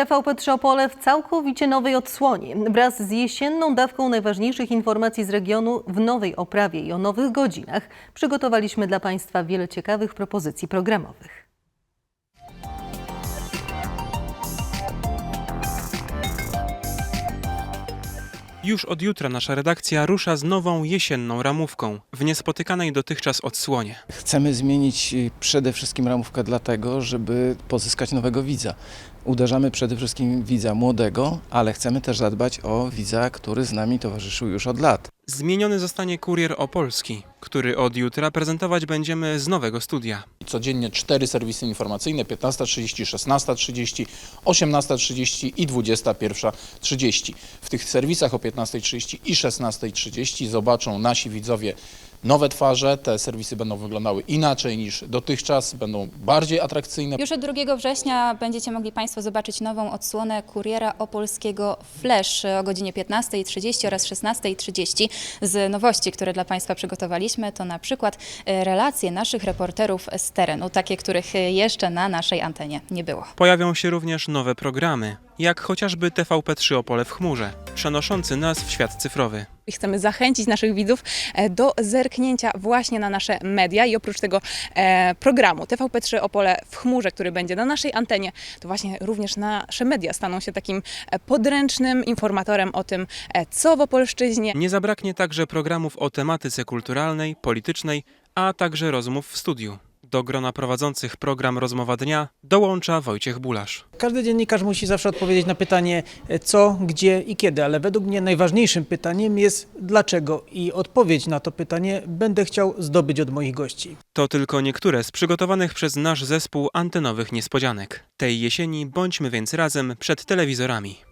TVP3 Opole w całkowicie nowej odsłonie. Wraz z jesienną dawką najważniejszych informacji z regionu w nowej oprawie i o nowych godzinach przygotowaliśmy dla Państwa wiele ciekawych propozycji programowych. Już od jutra nasza redakcja rusza z nową jesienną ramówką w niespotykanej dotychczas odsłonie. Chcemy zmienić y, przede wszystkim ramówkę dlatego, żeby pozyskać nowego widza. Uderzamy przede wszystkim widza młodego, ale chcemy też zadbać o widza, który z nami towarzyszył już od lat. Zmieniony zostanie kurier opolski, który od jutra prezentować będziemy z nowego studia. Codziennie cztery serwisy informacyjne 15.30, 16.30, 18.30 i 21.30. W tych serwisach o 15.30 i 16.30 zobaczą nasi widzowie nowe twarze. Te serwisy będą wyglądały inaczej niż dotychczas, będą bardziej atrakcyjne. Już od 2 września będziecie mogli Państwo zobaczyć nową odsłonę Kuriera Opolskiego Flash o godzinie 15.30 oraz 16.30. Z nowości, które dla Państwa przygotowaliśmy, to na przykład e, relacje naszych reporterów z terenu, takie, których jeszcze na naszej antenie nie było. Pojawią się również nowe programy, jak chociażby TVP3 Opole w chmurze, przenoszący nas w świat cyfrowy. i chcemy zachęcić naszych widzów e, do zerknięcia właśnie na nasze media i oprócz tego e, programu TVP3 Opole w chmurze, który będzie na naszej antenie, to właśnie również nasze media staną się takim e, podręcznym informatorem o tym, e, co w Opolszczyźnie, Nie zabraknie także programów o tematyce kulturalnej, politycznej, a także rozmów w studiu. Do grona prowadzących program Rozmowa Dnia dołącza Wojciech Bulasz. Każdy dziennikarz musi zawsze odpowiedzieć na pytanie e, co, gdzie i kiedy, ale według mnie najważniejszym pytaniem jest dlaczego i odpowiedź na to pytanie będę chciał zdobyć od moich gości. To tylko niektóre z przygotowanych przez nasz zespół antenowych niespodzianek. Tej jesieni bądźmy więc razem przed telewizorami.